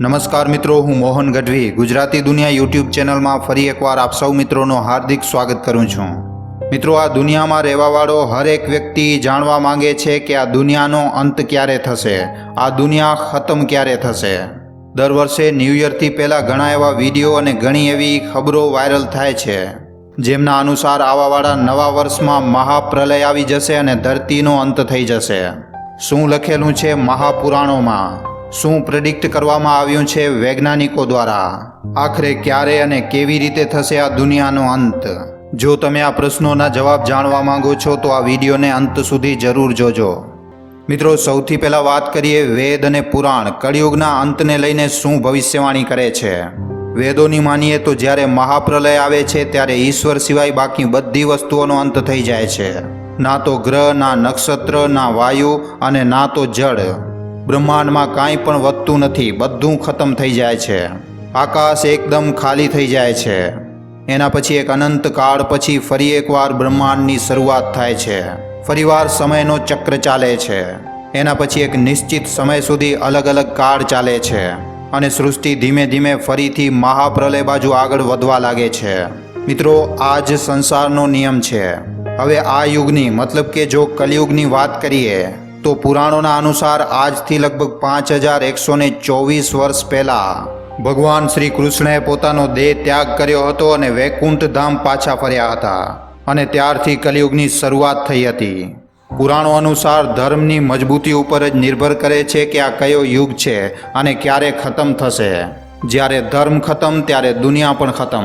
નમસ્કાર મિત્રો, હું મોહન ગઢવી. ગુજરાતી દુનિયા યુટ્યુબ ચેનલમાં ફરી એકવાર આપ સૌ મિત્રોનો હાર્દિક સ્વાગત કરું છું. મિત્રો, આ દુનિયામાં રહેવાવાળો હરેક વ્યક્તિ જાણવા માંગે છે કે આ દુનિયાનો અંત ક્યારે થશે? આ દુનિયા ખતમ ક્યારે થશે? દર વર્ષે ન્યૂ યરથી પહેલાં ઘણા એવા વીડિયો અને ઘણી એવી ખબરો વાયરલ થાય છે. જેમના અનુસાર આવાવાળા નવા વર્ષમાં મહાપ્રલય આવી જશે અને ધરતીનો અંત થઈ જશે. શું લખેલું છે મહાપુરાણોમાં? શું પ્રેડિક્ટ કરવામાં આવ્યું છે વૈજ્ઞાનિકો દ્વારા? આખરે ક્યારે અને કેવી રીતે થશે આ દુનિયાનો અંત? જો તમે આ પ્રશ્નોના જવાબ જાણવા માંગો છો, તો આ વિડીયોને અંત સુધી જરૂર જોજો. મિત્રો, સૌથી પહેલાં વાત કરીએ વેદ અને પુરાણ. કળિયુગના અંતને લઈને શું ભવિષ્યવાણી કરે છે? વેદોની માનીએ તો જ્યારે મહાપ્રલય આવે છે, ત્યારે ઈશ્વર સિવાય બાકી બધી વસ્તુઓનો અંત થઈ જાય છે. ના તો ગ્રહ, ના નક્ષત્ર, ના વાયુ અને ના તો જળ. બ્રહ્માંડમાં કાંઈ પણ વધતું નથી, બધું ખતમ થઈ જાય છે. આકાશ એકદમ ખાલી થઈ જાય છે. એના પછી એક અનંત કાળ પછી ફરી એકવાર બ્રહ્માંડની શરૂઆત થાય છે. ફરીવાર સમયનો ચક્ર ચાલે છે. એના પછી એક નિશ્ચિત સમય સુધી અલગ અલગ કાળ ચાલે છે અને સૃષ્ટિ ધીમે ધીમે ફરીથી મહાપ્રલય બાજુ આગળ વધવા લાગે છે. મિત્રો, આ જ સંસારનો નિયમ છે. હવે આ યુગની, મતલબ કે જો કલયુગની વાત કરીએ તો પુરાણોના અનુસાર આજથી લગભગ પાંચ હજાર એકસો ને ચોવીસ વર્ષ પહેલાં ભગવાન શ્રી કૃષ્ણએ પોતાનો દેહ ત્યાગ કર્યો હતો અને વૈકુંઠ ધામ પાછા ફર્યા હતા. અને ત્યારથી કલયુગની શરૂઆત થઈ હતી. પુરાણો અનુસાર ધર્મની મજબૂતી ઉપર જ નિર્ભર કરે છે કે આ કયો યુગ છે અને ક્યારે ખતમ થશે. જ્યારે ધર્મ ખતમ, ત્યારે દુનિયા પણ ખતમ.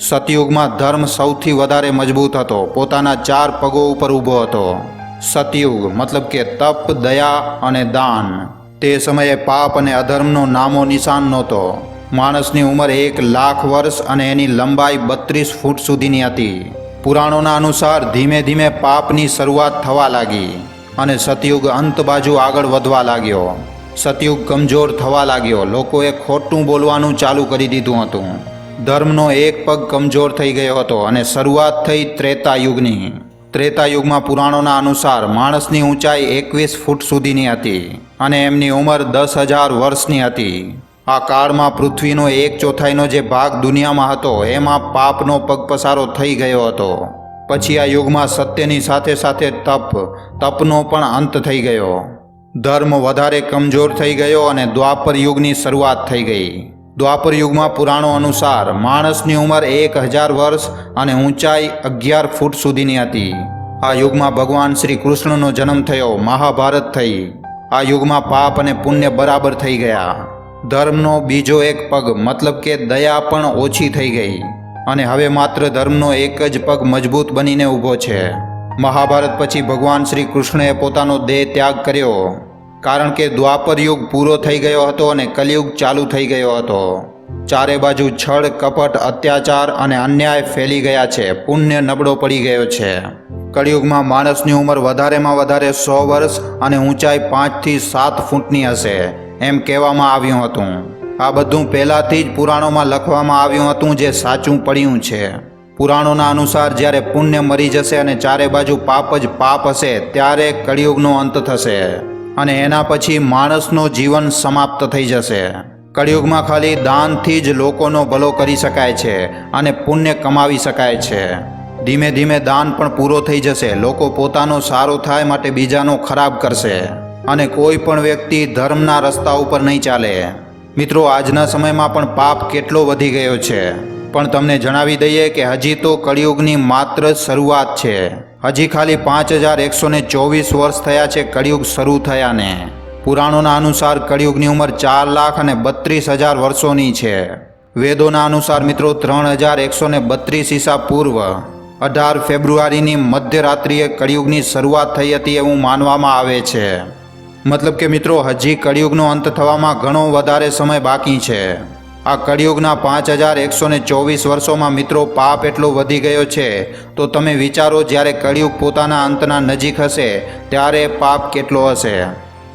સતયુગમાં ધર્મ સૌથી વધારે મજબૂત હતો. પોતાના ચાર પગો ઉપર ઊભો હતો. સતયુગ, મતલબ કે તપ, દયા અને દાન. તે સમયે પાપ અને અધર્મનો નામો નિશાન નહોતો. માણસની ઉંમર એક લાખ વર્ષ અને એની લંબાઈ બત્રીસ ફૂટ સુધીની હતી. પુરાણોના અનુસાર ધીમે ધીમે પાપની શરૂઆત થવા લાગી અને સતયુગ અંત બાજુ આગળ વધવા લાગ્યો. સતયુગ કમજોર થવા લાગ્યો. લોકોએ ખોટું બોલવાનું ચાલુ કરી દીધું હતું. ધર્મનો એક પગ કમજોર થઈ ગયો હતો અને શરૂઆત થઈ ત્રેતા યુગની. ત્રેતા યુગમાં પુરાણોના અનુસાર માણસની ઊંચાઈ એકવીસ ફૂટ સુધીની હતી અને એમની ઉંમર દસ હજાર વર્ષની હતી. આ કાળમાં પૃથ્વીનો એક ચોથાઈનો જે ભાગ દુનિયામાં હતો, એમાં પાપનો પગપસારો થઈ ગયો હતો. પછી આ યુગમાં સત્યની સાથે સાથે તપ, તપનો પણ અંત થઈ ગયો. ધર્મ વધારે કમજોર થઈ ગયો અને દ્વાપર યુગની શરૂઆત થઈ ગઈ. દ્વાપર યુગમાં પુરાણો અનુસાર માણસની ઉંમર એક હજાર વર્ષ અને ઊંચાઈ અગિયાર ફૂટ સુધીની હતી. આ યુગમાં ભગવાન શ્રી કૃષ્ણનો જન્મ થયો, મહાભારત થઈ. આ યુગમાં પાપ અને પુણ્ય બરાબર થઈ ગયા. ધર્મનો બીજો એક પગ, મતલબ કે દયા પણ ઓછી થઈ ગઈ. અને હવે માત્ર ધર્મનો એક જ પગ મજબૂત બનીને ઊભો છે. મહાભારત પછી ભગવાન શ્રી કૃષ્ણએ પોતાનો દેહ ત્યાગ કર્યો. કારણ કે દ્વાપર યુગ પૂરો થઈ ગયો હતો અને કલયુગ ચાલુ થઈ ગયો હતો. ચારે બાજુ છળ, કપટ, અત્યાચાર અને અન્યાય ફેલી ગયા છે. પુણ્ય નબળો પડી ગયો છે. કળિયુગમાં માણસની ઉંમર વધારેમાં વધારે સો વર્ષ અને ઊંચાઈ પાંચથી સાત ફૂટની હશે, એમ કહેવામાં આવ્યું હતું. આ બધું પહેલાંથી જ પુરાણોમાં લખવામાં આવ્યું હતું જે સાચું પડ્યું છે. પુરાણોના અનુસાર જ્યારે પુણ્ય મરી જશે અને ચારે બાજુ પાપ જ પાપ હશે, ત્યારે કળિયુગનો અંત થશે. અને એના પછી માણસનું જીવન સમાપ્ત થઈ જશે. કળિયુગમાં ખાલી દાનથી જ લોકોનો ભલો કરી શકાય છે અને પુણ્ય કમાવી શકાય છે. ધીમે ધીમે દાન પણ પૂરો થઈ જશે. લોકો પોતાનો સારો થાય માટે બીજાનો ખરાબ કરશે. અને કોઈ પણ વ્યક્તિ ધર્મના રસ્તા ઉપર નહીં ચાલે. મિત્રો, આજના સમયમાં પણ પાપ કેટલો વધી ગયો છે. પણ તમને જણાવી દઈએ કે હજી તો કળિયુગની માત્ર શરૂઆત છે. હજી ખાલી પાંચ હજાર એકસો ને ચોવીસ વર્ષ થયા છે કળિયુગ શરૂ થયાને. પુરાણોના અનુસાર કળિયુગની ઉંમર ચાર લાખ અને બત્રીસ હજાર વર્ષોની છે. વેદોના અનુસાર મિત્રો ત્રણ હજાર એકસો ને બત્રીસ ઈસા પૂર્વ અઢાર ફેબ્રુઆરીની મધ્યરાત્રિએ કળિયુગની શરૂઆત થઈ હતી એવું માનવામાં આવે છે. મતલબ કે મિત્રો, હજી કળિયુગનો અંત થવામાં ઘણો વધારે સમય બાકી છે. આ કળિયુગના પાંચ હજાર એકસો ને ચોવીસ વર્ષોમાં મિત્રો પાપ એટલો વધી ગયો છે. તો તમે વિચારો જ્યારે કળિયુગ પોતાના અંતના નજીક હશે, ત્યારે પાપ કેટલો હશે?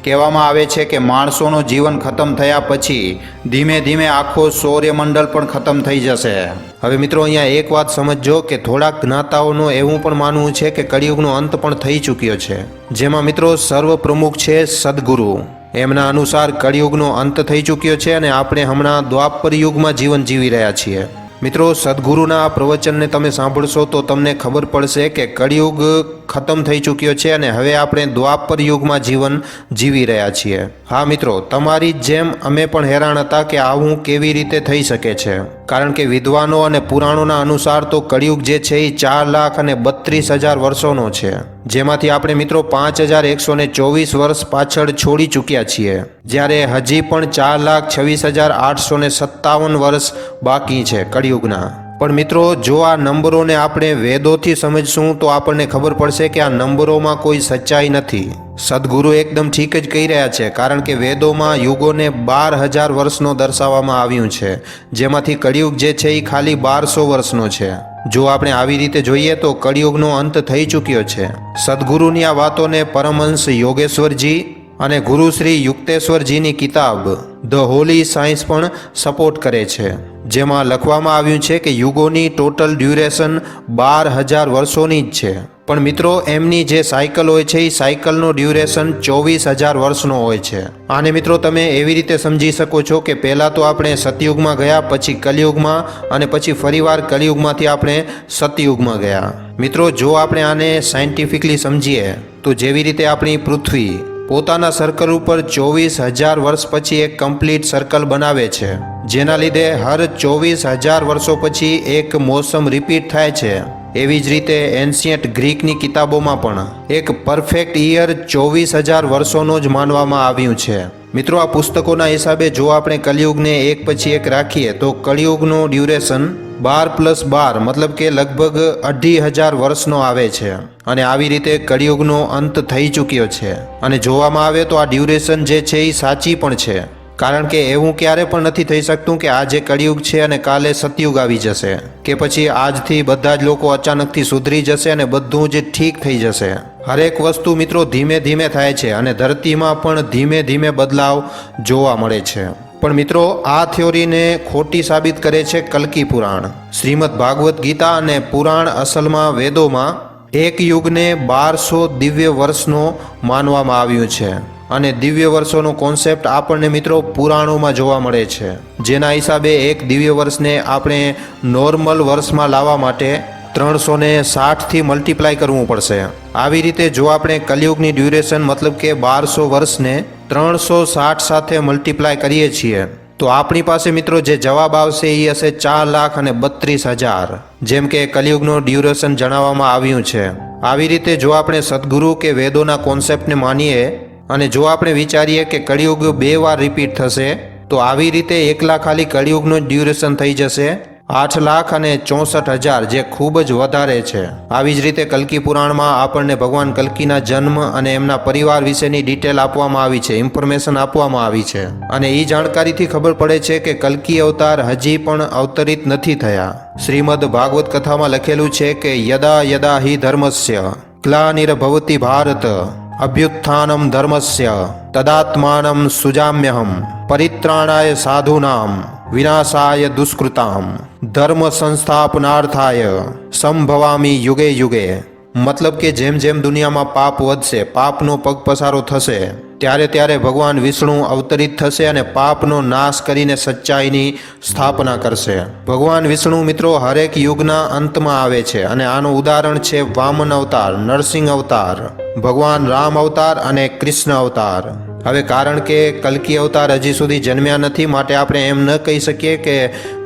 કહેવામાં આવે છે કે માણસોનું જીવન ખતમ થયા પછી ધીમે ધીમે આખો સૌર્યમંડળ પણ ખતમ થઈ જશે. હવે મિત્રો અહીંયા એક વાત સમજજો કે થોડાક જ્ઞાતાઓનું એવું પણ માનવું છે કે કળિયુગનો અંત પણ થઈ ચૂક્યો છે. જેમાં મિત્રો સર્વ પ્રમુખ છે સદગુરુ. એમના અનુસાર કળિયુગનો અંત થઈ ચૂક્યો છે અને આપણે હમણાં દ્વાપર યુગમાં જીવન જીવી રહ્યા છીએ. મિત્રો, સદગુરુના આ પ્રવચનને તમે સાંભળશો તો તમને ખબર પડશે કે કળિયુગ ખતમ થઈ ચૂક્યો છે અને હવે આપણે દ્વાપર યુગમાં જીવન જીવી રહ્યા છીએ. હા મિત્રો, તમારી જેમ અમે પણ હેરાન હતા કે આવું કેવી રીતે થઈ શકે છે. કારણ કે વિદ્વાનો અને પુરાણોના અનુસાર તો કળિયુગ જે છે એ ચાર લાખ અને બત્રીસ હજાર વર્ષોનો છે. જેમાંથી આપણે મિત્રો પાંચ હજાર એકસો ને ચોવીસ વર્ષ પાછળ છોડી ચૂક્યા છીએ. જ્યારે હજી પણ ચાર લાખ છવ્વીસ હજાર આઠસો ને સત્તાવન વર્ષ બાકી છે કળિયુગના. પણ મિત્રો, જો આ નંબરોને આપણે વેદોથી સમજશું, તો આપણને ખબર પડશે કે આ નંબરોમાં કોઈ સચ્ચાઈ નથી. સદગુરુ એકદમ ઠીક જ કહી રહ્યા છે, કારણ કે વેદોમાં યુગોને બાર હજાર વર્ષનો દર્શાવવામાં આવ્યું છે. જેમાંથી કળિયુગ જે છે એ ખાલી બારસો વર્ષનો છે. જો આપણે આવી રીતે જોઈએ, તો કળિયુગનો અંત થઈ ચૂક્યો છે. સદગુરુની આ વાતોને પરમહંસ યોગેશ્વરજી અને ગુરુ શ્રી યુક્તેશ્વરજીની કિતાબ ધ હોલી સાયન્સ પણ સપોર્ટ કરે છે. જેમાં લખવામાં આવ્યું છે કે યુગોની ટોટલ ડ્યુરેશન બાર હજાર વર્ષોની જ છે. પણ મિત્રો, એમની જે સાયકલ હોય છે, એ સાયકલનો ડ્યુરેશન ચોવીસ હજાર વર્ષનો હોય છે. આને મિત્રો, તમે એવી રીતે સમજી શકો છો કે પહેલાં તો આપણે સતયુગમાં ગયા, પછી કલિયુગમાં, અને પછી ફરીવાર કલિયુગમાંથી આપણે સતયુગમાં ગયા. મિત્રો, જો આપણે આને સાયન્ટિફિકલી સમજીએ, તો જેવી રીતે આપણી પૃથ્વી પોતાના સર્કલ ઉપર ચોવીસ હજાર વર્ષ પછી એક કમ્પ્લીટ સર્કલ બનાવે છે. જેના લીધે હર ચોવીસ હજાર વર્ષો પછી એક મોસમ રિપીટ થાય છે. એવી જ રીતે એન્શિયન્ટ ગ્રીકની કિતાબોમાં પણ એક પરફેક્ટ ઇયર ચોવીસ હજાર વર્ષોનો જ માનવામાં આવ્યું છે. મિત્રો, આ પુસ્તકોના હિસાબે જો આપણે કલિયુગને એક પછી એક રાખીએ તો કળિયુગનો ડ્યુરેશન બાર પ્લસ બાર મતલબ કે લગભગ અઢી હજાર વર્ષનો આવે છે અને આવી રીતે કળિયુગનો અંત થઈ ચૂક્યો છે. અને જોવામાં આવે તો આ ડ્યુરેશન જે છે એ સાચી પણ છે. કારણ કે એવું ક્યારે પણ નથી થઈ શકતું કે આજે કળિયુગ છે અને કાલે સતયુગ આવી જશે. કે પછી આજથી બધા જ લોકો અચાનકથી સુધરી જશે અને બધું જ ઠીક થઈ જશે. હરેક વસ્તુ મિત્રો ધીમે ધીમે થાય છે અને ધરતીમાં પણ ધીમે ધીમે બદલાવ જોવા મળે છે. પણ મિત્રો, આ થિયોરીને ખોટી સાબિત કરે છે કલ્કી પુરાણ. શ્રીમદ ભાગવત ગીતા અને પુરાણ અસલમાં વેદોમાં એક યુગને બારસો દિવ્ય વર્ષનો માનવામાં આવ્યું છે. અને દિવ્ય વર્ષોનો કોન્સેપ્ટ આપણને મિત્રો પુરાણોમાં જોવા મળે છે. જેના હિસાબે એક દિવ્ય વર્ષને આપણે નોર્મલ વર્ષમાં લાવવા માટે ત્રણસો ને સાઠથી મલ્ટીપ્લાય કરવું પડશે. આવી રીતે જો આપણે કલિયુગની ડ્યુરેશન મતલબ કે બારસો વર્ષને ત્રણસો સાઠ સાથે મલ્ટીપ્લાય કરીએ છીએ, તો આપણી પાસે મિત્રો જે જવાબ આવશે એ હશે ચાર લાખ અને બત્રીસ હજાર. જેમ કે કલિયુગનો ડ્યુરેશન જણાવવામાં આવ્યું છે. આવી રીતે જો આપણે સદગુરુ કે વેદોના કોન્સેપ્ટને માનીએ અને જો આપણે વિચારીએ કે કળિયુગ બે વાર રિપીટ થશે, તો આવી રીતે એકલા ખાલી કળિયુગનું ડ્યુરેશન થઈ જશે. આઠ લાખ અને ચોસઠ હજાર, જે ખૂબ જ વધારે છે. આવી જ રીતે કલ્કી પુરાણમાં આપણને ભગવાન કલ્કીના જન્મ અને એમના પરિવાર વિશેની ડિટેલ આપવામાં આવી છે, ઇન્ફોર્મેશન આપવામાં આવી છે. અને એ જાણકારીથી ખબર પડે છે કે કલ્કી અવતાર હજી પણ અવતરિત નથી થયા. શ્રીમદ ભાગવત કથામાં લખેલું છે કે યદા યદા હિ ધર્મસ્ય ગ્લાનિર્ભવતી ભારત, અભ્યુત્થાનમ ધર્મસ્ય, તદાત્માનમ સુજામ્યહમ, પરિત્રાણાય સાધુનામ. વિનાશાય દુષ્કૃતામ ધર્મ સંસ્થાપનાર્થાય સંભવામી યુગે યુગે મતલબ કે જેમ જેમ દુનિયામાં પાપ વધશે પાપનો પગ પસારો થશે, ત્યારે ત્યારે ભગવાન વિષ્ણુ અવતરિત થશે અને પાપનો નાશ કરીને સચ્ચાઈની સ્થાપના કરશે. ભગવાન વિષ્ણુ મિત્રો હરેક યુગના અંતમાં આવે છે અને આનું ઉદાહરણ છે વામન અવતાર, નરસિંહ અવતાર, ભગવાન રામ અવતાર અને કૃષ્ણ અવતાર. હવે કારણ કે કલકી અવતાર હજી સુધી જન્મ્યા નથી, માટે આપણે એમ ન કહી શકીએ કે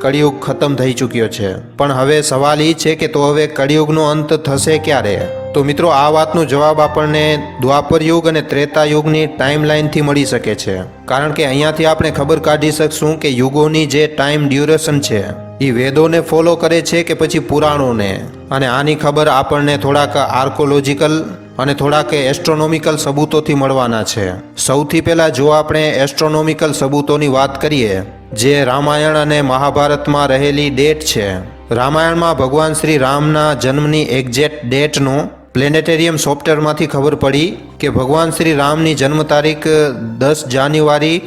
કળિયુગ ખતમ થઈ ચૂક્યો છે. પણ હવે સવાલ એ છે કે તો હવે કળિયુગનો અંત થશે ક્યારે? તો મિત્રો, આ વાતનો જવાબ આપણને દ્વાપર યુગ અને ત્રેતા યુગની ટાઈમલાઈનથી મળી શકે છે. કારણ કે અહીંયાથી આપણે ખબર કાઢી શકશું કે યુગોની જે ટાઈમ ડ્યુરેશન છે એ વેદોને ફોલો કરે છે કે પછી પુરાણોને? અને આની ખબર આપણને થોડાક આર્કોલોજીકલ અને થોડાક એસ્ટ્રોનોમિકલ સબૂતોથી મળવાના છે. સૌથી પહેલાં જો આપણે એસ્ટ્રોનોમિકલ સબૂતોની વાત કરીએ, જે રામાયણ અને મહાભારતમાં રહેલી ડેટ છે. રામાયણમાં ભગવાન શ્રી રામના જન્મની એક્ઝેક્ટ ડેટનો પ્લેનેટેરિયમ સોફ્ટવેરમાંથી ખબર પડી કે ભગવાન શ્રી રામની જન્મ તારીખ દસ જાન્યુઆરી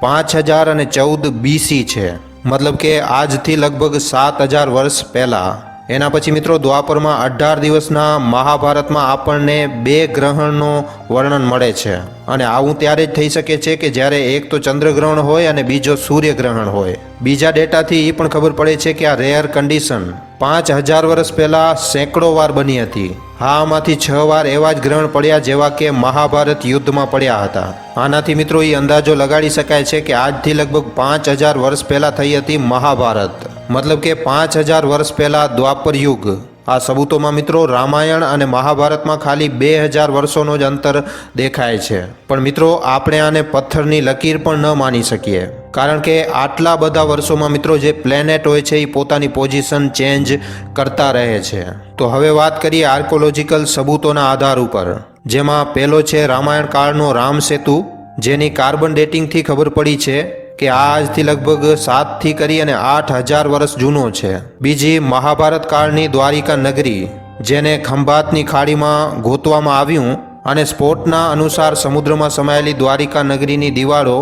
પાંચ હજાર અને ચૌદ બીસી છે. મતલબ કે આજથી લગભગ સાત હજાર વર્ષ પહેલાં. એના પછી મિત્રો દ્વાપરમાં અઢાર દિવસના મહાભારતમાં આપણને બે ગ્રહણનો વર્ણન મળે છે. અને આવું ત્યારે જ થઈ શકે છે કે જ્યારે એક તો ચંદ્રગ્રહણ હોય અને બીજો સૂર્યગ્રહણ હોય. બીજા ડેટાથી એ પણ ખબર પડે છે કે આ રેયર કન્ડિશન પાંચ હજાર વર્ષ પહેલાં સેંકડો વાર બની હતી. હા, આમાંથી છ વાર એવા જ ગ્રહણ પડ્યા જેવા કે મહાભારત યુદ્ધમાં પડ્યા હતા. આનાથી મિત્રો એ અંદાજો લગાડી શકાય છે કે આજથી લગભગ પાંચ હજાર વર્ષ પહેલાં થઈ હતી મહાભારત. મતલબ કે પાંચ હજાર વર્ષ પહેલાં દ્વાપર યુગ. આ સબૂતોમાં મિત્રો રામાયણ અને મહાભારતમાં ખાલી બે હજાર વર્ષોનો જ અંતર દેખાય છે. પણ મિત્રો આપણે આને પથ્થરની લકીર પણ ન માની શકીએ. કારણ કે આટલા બધા વર્ષોમાં મિત્રો જે પ્લેનેટ હોય છે એ પોતાની પોઝિશન ચેન્જ કરતા રહે છે. તો હવે વાત કરીએ આર્કોલોજીકલ સબૂતોના આધાર ઉપર. જેમાં પહેલો છે રામાયણ કાળનો રામ સેતુ. જેની કાર્બન ડેટિંગથી ખબર પડી છે કે આજથી લગભગ સાતથી કરી અને આઠ હજાર વર્ષ જૂનો છે. બીજી મહાભારત કાળની દ્વારિકા નગરી, જેને ખંભાતની ખાડીમાં ગોતવામાં આવ્યું અને સ્પોટના અનુસાર સમુદ્રમાં સમાયેલી દ્વારિકા નગરીની દિવાળો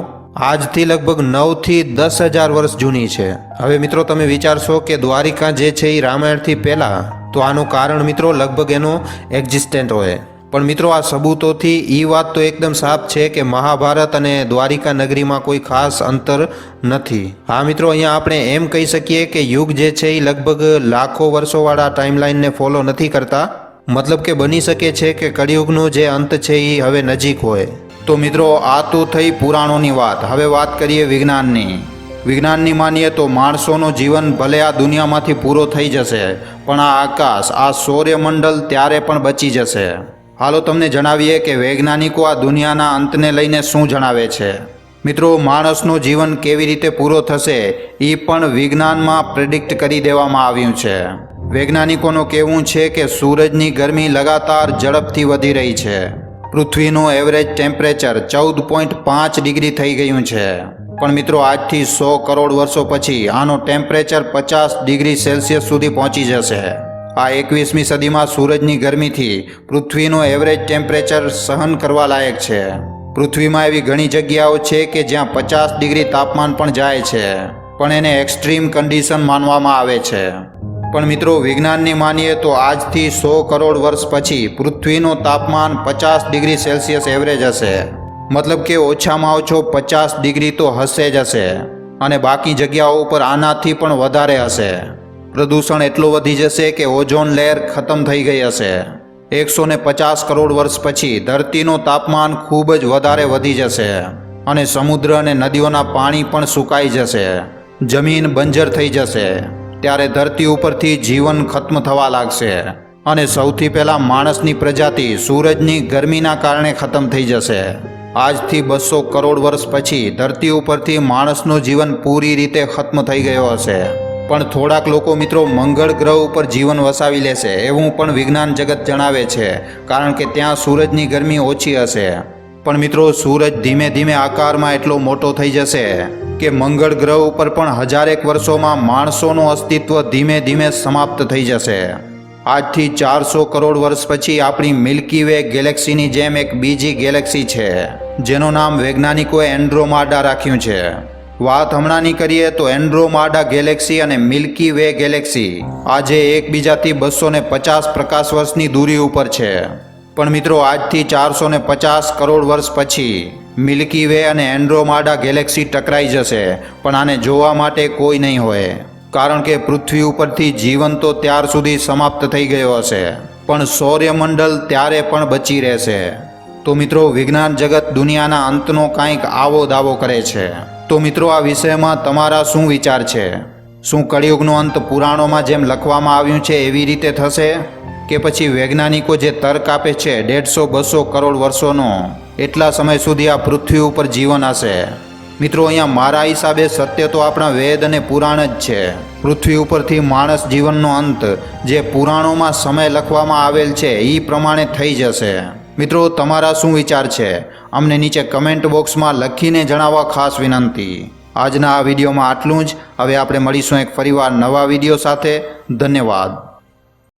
આજથી લગભગ નવથી દસ હજાર વર્ષ જૂની છે. હવે મિત્રો તમે વિચારશો કે દ્વારિકા જે છે એ રામાયણથી પહેલાં, તો આનું કારણ મિત્રો લગભગ એનો એક્ઝિસ્ટન્ટ હોય. પણ મિત્રો, આ સબૂતોથી એ વાત તો એકદમ સાફ છે કે મહાભારત અને દ્વારિકા નગરીમાં કોઈ ખાસ અંતર નથી. હા મિત્રો, અહીંયા આપણે એમ કહી શકીએ કે યુગ જે છે એ લગભગ લાખો વર્ષોવાળા ટાઈમલાઈનને ફોલો નથી કરતા. મતલબ કે બની શકે છે કે કળિયુગનો જે અંત છે એ હવે નજીક હોય. તો મિત્રો, આ તો થઈ પુરાણોની વાત. હવે વાત કરીએ વિજ્ઞાનની. વિજ્ઞાનની માનીએ તો માણસોનું જીવન ભલે આ દુનિયામાંથી પૂરો થઈ જશે, પણ આ આકાશ, આ સૌર્યમંડળ ત્યારે પણ બચી જશે. હાલો તમને જણાવીએ કે વૈજ્ઞાનિકો આ દુનિયાના અંતને લઈને શું જણાવે છે? મિત્રો, માણસનું જીવન કેવી રીતે પૂરો થશે, એ પણ વિજ્ઞાનમાં પ્રેડિક્ટ કરી દેવામાં આવ્યું છે. વૈજ્ઞાનિકોનું કહેવું છે કે સૂરજની ગરમી લગાતાર ઝડપથી વધી રહી છે. પૃથ્વીનું એવરેજ ટેમ્પરેચર ચૌદ પોઈન્ટ પાંચ ડિગ્રી થઈ ગયું છે. પણ મિત્રો, આજથી સો કરોડ વર્ષો પછી આનો ટેમ્પરેચર પચાસ ડિગ્રી સેલ્સિયસ સુધી પહોંચી જશે. આ એકવીસમી સદીમાં સૂરજની ગરમીથી પૃથ્વીનું એવરેજ ટેમ્પરેચર સહન કરવા લાયક છે. પૃથ્વીમાં એવી ઘણી જગ્યાઓ છે કે જ્યાં પચાસ ડિગ્રી તાપમાન પણ જાય છે, પણ એને એક્સ્ટ્રીમ કન્ડિશન માનવામાં આવે છે. પણ મિત્રો, વિજ્ઞાનની માનીએ તો આજથી સો કરોડ વર્ષ પછી પૃથ્વીનું તાપમાન પચાસ ડિગ્રી સેલ્સિયસ એવરેજ હશે. મતલબ કે ઓછામાં ઓછો પચાસ ડિગ્રી તો હશે જ હશે, અને બાકી જગ્યાઓ ઉપર આનાથી પણ વધારે હશે. પ્રદૂષણ એટલું વધી જશે કે ઓઝોન લેયર ખતમ થઈ ગઈ હશે. એકસો ને પચાસ કરોડ વર્ષ પછી ધરતીનું તાપમાન ખૂબ જ વધારે વધી જશે અને સમુદ્ર અને નદીઓના પાણી પણ સુકાઈ જશે. જમીન બંજર થઈ જશે. ત્યારે ધરતી ઉપરથી જીવન ખત્મ થવા લાગશે અને સૌથી પહેલાં માણસની પ્રજાતિ સૂરજની ગરમીના કારણે ખતમ થઈ જશે. આજથી બસો કરોડ વર્ષ પછી ધરતી ઉપરથી માણસનું જીવન પૂરી રીતે ખત્મ થઈ ગયો હશે. પણ થોડાક લોકો મિત્રો મંગળ ગ્રહ ઉપર જીવન વસાવી લેશે, એવું પણ વિજ્ઞાન જગત જણાવે છે, કારણ કે ત્યાં સૂરજની ગરમી ઓછી હશે. પણ મિત્રો, સૂરજ ધીમે ધીમે આકારમાં એટલો મોટો થઈ જશે કે મંગળ ગ્રહ ઉપર પણ હજારેક વર્ષોમાં માણસોનું અસ્તિત્વ ધીમે ધીમે સમાપ્ત થઈ જશે. આજથી ચારસો કરોડ વર્ષ પછી આપણી મિલ્કી વે ગેલેક્સીની જેમ એક બીજી ગેલેક્સી છે, જેનું નામ વૈજ્ઞાનિકોએ એન્ડ્રોમાડા રાખ્યું છે. વાત હમણાંની કરીએ તો એન્ડ્રોમાડા ગેલેક્સી અને મિલ્કી વે ગેલેક્સી. આજે એકબીજાથી બસો ને પચાસ પ્રકાશ વર્ષની દૂરી ઉપર છે. પણ મિત્રો, આજથી ચારસો ને પચાસ કરોડ વર્ષ પછી મિલ્કી વે અને એન્ડ્રોમાડા ગેલેક્સી ટકરાઈ જશે. પણ આને જોવા માટે કોઈ નહીં હોય. કારણ કે પૃથ્વી ઉપરથી જીવન તો ત્યાર સુધી સમાપ્ત થઈ ગયો હશે. પણ સૌર્યમંડળ ત્યારે પણ બચી રહેશે. તો મિત્રો, વિજ્ઞાન જગત દુનિયાના અંતનો કાંઈક આવો દાવો કરે છે. તો મિત્રો, આ વિષયમાં તમારા શું વિચાર છે? શું કળિયુગનો અંત પુરાણોમાં જેમ લખવામાં આવ્યું છે, એવી રીતે થશે? કે પછી વૈજ્ઞાનિકો જે તર્ક આપે છે દેઢસો બસો કરોડ વર્ષોનો, એટલા સમય સુધી આ પૃથ્વી ઉપર જીવન હશે? મિત્રો, અહીંયા મારા હિસાબે સત્ય તો આપણા વેદ અને પુરાણ જ છે. પૃથ્વી ઉપરથી માણસ જીવનનો અંત, જે પુરાણોમાં સમય લખવામાં આવેલ છે એ પ્રમાણે થઈ જશે. મિત્રો, તમારા શું વિચાર છે? અમને નીચે કમેન્ટ બોક્સમાં લખીને જણાવવા ખાસ વિનંતી. આજના આ વિડીયોમાં આટલું જ. હવે આપણે મળીશું એક ફરીવાર નવા વીડિયો સાથે. ધન્યવાદ.